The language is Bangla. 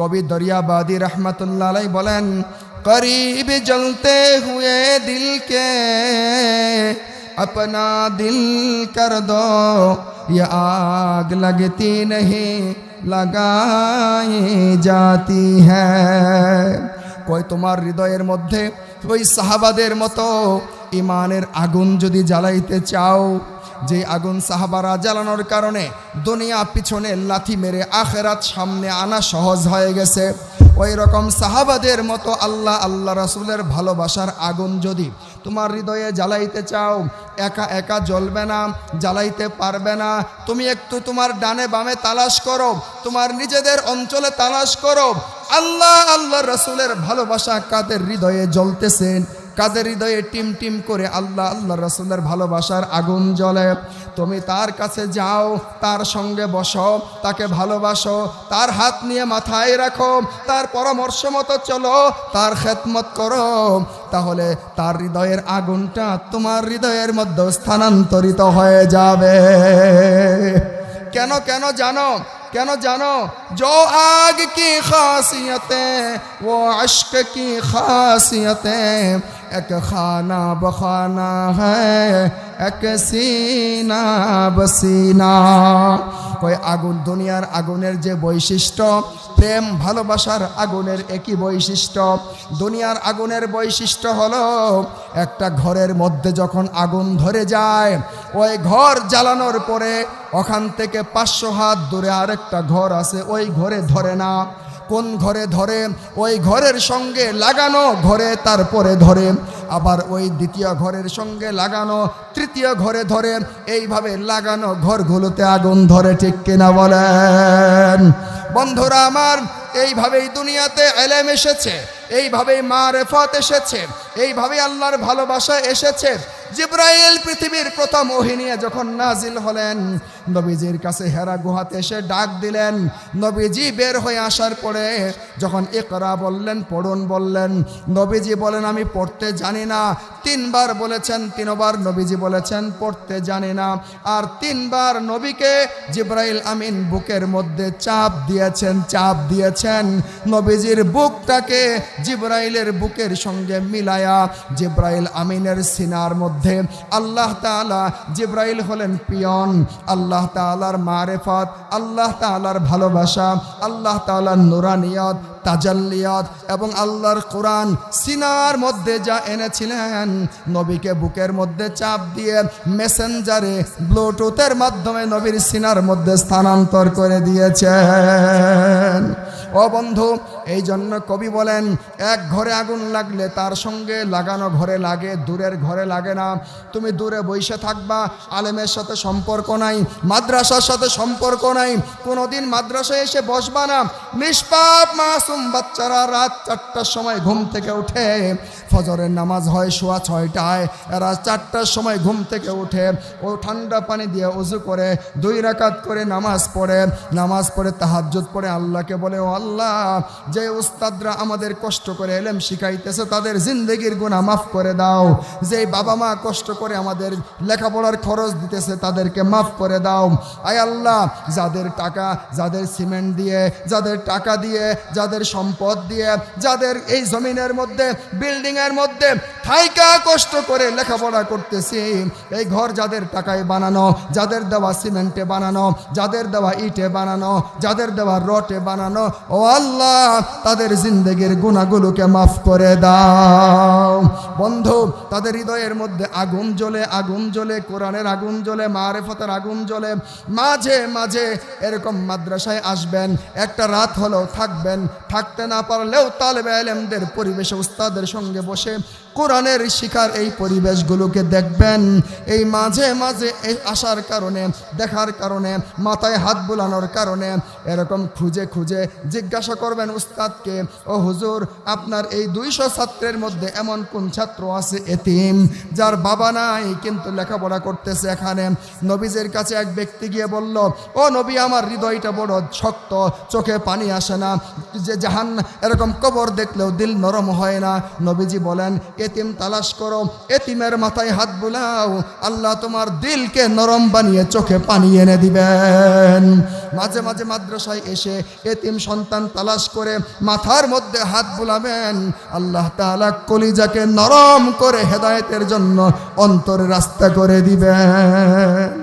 কবি দরিয়াবাদী রহমতুল্লাহ আলাই বলেন করিব জ্বলতে হুয়ে দিলকে अपना दिल कर दो ये आग लगती नहीं लगाई जाती है কই তোমার হৃদয়ের মধ্যে ওই সাহাবাদের মতো ইমানের আগুন যদি জ্বালাইতে চাও, যে আগুন সাহাবারা জ্বালানোর কারণে দুনিয়া পিছনে লাথি মেরে আখেরাত সামনে আনা সহজ হয়ে গেছে। ওই রকম সাহাবাদের মতো আল্লাহ আল্লাহ রাসুলের ভালোবাসার আগুন যদি তোমার হৃদয়ে জ্বালাইতে চাও, একা একা জ্বলবে না, জ্বালাইতে পারবে না। তুমি একটু তোমার ডানে বামে তালাশ করো, তোমার নিজেদের অঞ্চলে তালাশ করো। আল্লাহ আল্লাহ রসুলের ভালোবাসা কাদের হৃদয়ে জ্বলতেছেন কাদের হৃদয়ে টিম টিম করে আল্লাহ আল্লাহ রসুলের ভালোবাসার আগুন জ্বলে। তুমি তার কাছে যাও, তার সঙ্গে বসো, তাকে ভালোবাসো, তার হাত নিয়ে মাথায় রাখো, তার পরামর্শ মতো চলো, তার খেদমত করো। তাহলে তার হৃদয়ের আগুনটা তোমার হৃদয়ের মধ্যে স্থানান্তরিত হয়ে যাবে। কেন কেন জানো? کہنا نو جانو، جو آگ کی خاصیتیں، وہ عشق کی خاصیتیں، ایک خانہ بخانہ ہے۔ এক সিনা বসিনা কয় আগুন, দুনিয়ার আগুনের যে বৈশিষ্ট্য, প্রেম, ভালোবাসার আগুনের একই বৈশিষ্ট্য। দুনিয়ার আগুনের বৈশিষ্ট্য হল, একটা ঘরের মধ্যে যখন আগুন ধরে যায়, ওই ঘর জ্বালানোর পরে ওখান থেকে পাঁচশো হাত দূরে আরেকটা ঘর আছে, ওই ঘরে ধরে না। কোন ঘরে ধরে? ওই ঘরের সঙ্গে লাগানো ঘরে, তারপরে ধরে। আবার ওই দ্বিতীয় ঘরের সঙ্গে লাগানো তৃতীয় ঘরে ধরেন, এইভাবে লাগানো ঘরগুলোতে আগুন ধরে ঠিক কিনা বলেন। বন্ধুরা আমার এইভাবেই দুনিয়াতে এলেম এসেছে, এইভাবেই মা রেফত এসেছে, এইভাবেই আল্লাহর ভালোবাসা এসেছে। জিব্রাইল পৃথিবীর প্রথম ওহি নিয়ে যখন নাজিল হলেন, নবীজির কাছে হেরা গুহাতে এসে ডাক দিলেন। নবীজি বের হয়ে আসার পরে যখন একরা বললেন, পড়ুন বললেন, নবীজি বলেন, আমি পড়তে জানি না। তিনবার বলেছেন, তিনবার নবীজি বলেছেন, পড়তে জানি না। আর তিনবার নবীকে জিব্রাইল আমিন বুকের মধ্যে চাপ দিয়েছেন চাপ দিয়েছেন। নবীজির বুকটাকে জিব্রাইলের বুকের সঙ্গে মিলায়া জিব্রাইল আমিনের সিনার মধ্যে আল্লাহ তাআলা জিব্রাইল হলেন পিয়ন। আল্লাহ তাআলার মারেফত, আল্লাহ তাআলার ভালোবাসা, আল্লাহ তাআলার নুরানিয়ত, তাজাল্লিয়াত এবং আল্লাহর কোরআন সিনার মধ্যে যা এনেছিলেন, নবীকে বুকের মধ্যে চাপ দিয়ে মেসেঞ্জারে ব্লুটুথের মাধ্যমে নবীর সিনার মধ্যে স্থানান্তর করে দিয়েছেন। ও বন্ধু এই জন্য কবি বলেন, এক ঘরে আগুন লাগলে তার সঙ্গে লাগানো ঘরে লাগে, দূরের ঘরে লাগে না। তুমি দূরে বসে থাকবা, আলেমের সাথে সম্পর্ক নাই, মাদ্রাসার সাথে সম্পর্ক নাই, কোনোদিন মাদ্রাসায় এসে বসবা না। নিষ্পাপ মাসুম বাচ্চারা রাত চারটার সময় ঘুম থেকে উঠে, ফজরের নামাজ হয় শোয়া ছয়টায়, এরা চারটার সময় ঘুম থেকে উঠে, ও ঠান্ডা পানি দিয়ে উজু করে, দুই রাকাত করে নামাজ পড়ে নামাজ পড়ে তাহাজ্জুদ পড়ে, আল্লাহকে বলে, ও আল্লাহ যে ওস্তাদরা আমাদের কষ্ট করে এলেম শিখাইতেছে, তাদের জিন্দগির গুণা মাফ করে দাও। যে বাবা মা কষ্ট করে আমাদের লেখাপড়ার খরচ দিতেছে, তাদেরকে মাফ করে দাও। আয় আল্লাহ, যাদের টাকা, যাদের সিমেন্ট দিয়ে, যাদের টাকা দিয়ে, যাদের সম্পদ দিয়ে, যাদের এই জমিনের মধ্যে, বিল্ডিংয়ের মধ্যে থাইকা কষ্ট করে লেখাপড়া করতেছি। এই ঘর যাদের টাকায় বানানো, যাদের দেওয়া সিমেন্টে বানানো, যাদের দেওয়া ইটে বানানো, যাদের দেওয়া রটে বানানো, ও আল্লাহ তাদের জিন্দগির গুণাগুলোকে মাফ করে দাও। বন্ধু, তাদের হৃদয়ের মধ্যে আগুন জ্বলে আগুন জ্বলে, কোরআনের আগুন জ্বলে, মারেফতের আগুন জ্বলে, মাঝে মাঝে এরকম মাদ্রাসায় আসবেন, একটা রাত হলেও থাকবেন, থাকতে না পারলেও তালেবে আলেমদের পরিবেশে উস্তাদের সঙ্গে বসে কোরআনের শিকার এই পরিবেশগুলোকে দেখবেন। এই মাঝে মাঝে এই আসার কারণে, দেখার কারণে, মাথায় হাত বুলানোর কারণে এরকম খুঁজে খুঁজে জিজ্ঞাসা করবেন উস্তাদকে ও হুজুর, আপনার এই দুইশো ছাত্রের মধ্যে এমন কোন ছাত্র আছে এতিম, যার বাবা নাই, কিন্তু লেখাপড়া করতেছে এখানে? নবীজের কাছে এক ব্যক্তি গিয়ে বলল, ও নবী, আমার হৃদয়টা বড় শক্ত, চোখে পানি আসে না, যে জাহান, এরকম কবর দেখলেও দিল নরম হয় না। নবীজি বলেন, এতিম, তালাশ করো, এতিমের মাথায় হাত বোলাও, আল্লাহ তোমার দিলকে নরম বানিয়ে চোখে পানি এনে দিবেন। মাঝে মাঝে মাদ্রাসায় এসে এতিম সন্তান তালাশ করে মাথার মধ্যে হাত বুলাবেন, আল্লাহ তালা কলিজাকে নরম করে হেদায়েতের জন্য অন্তরে রাস্তা করে দিবেন।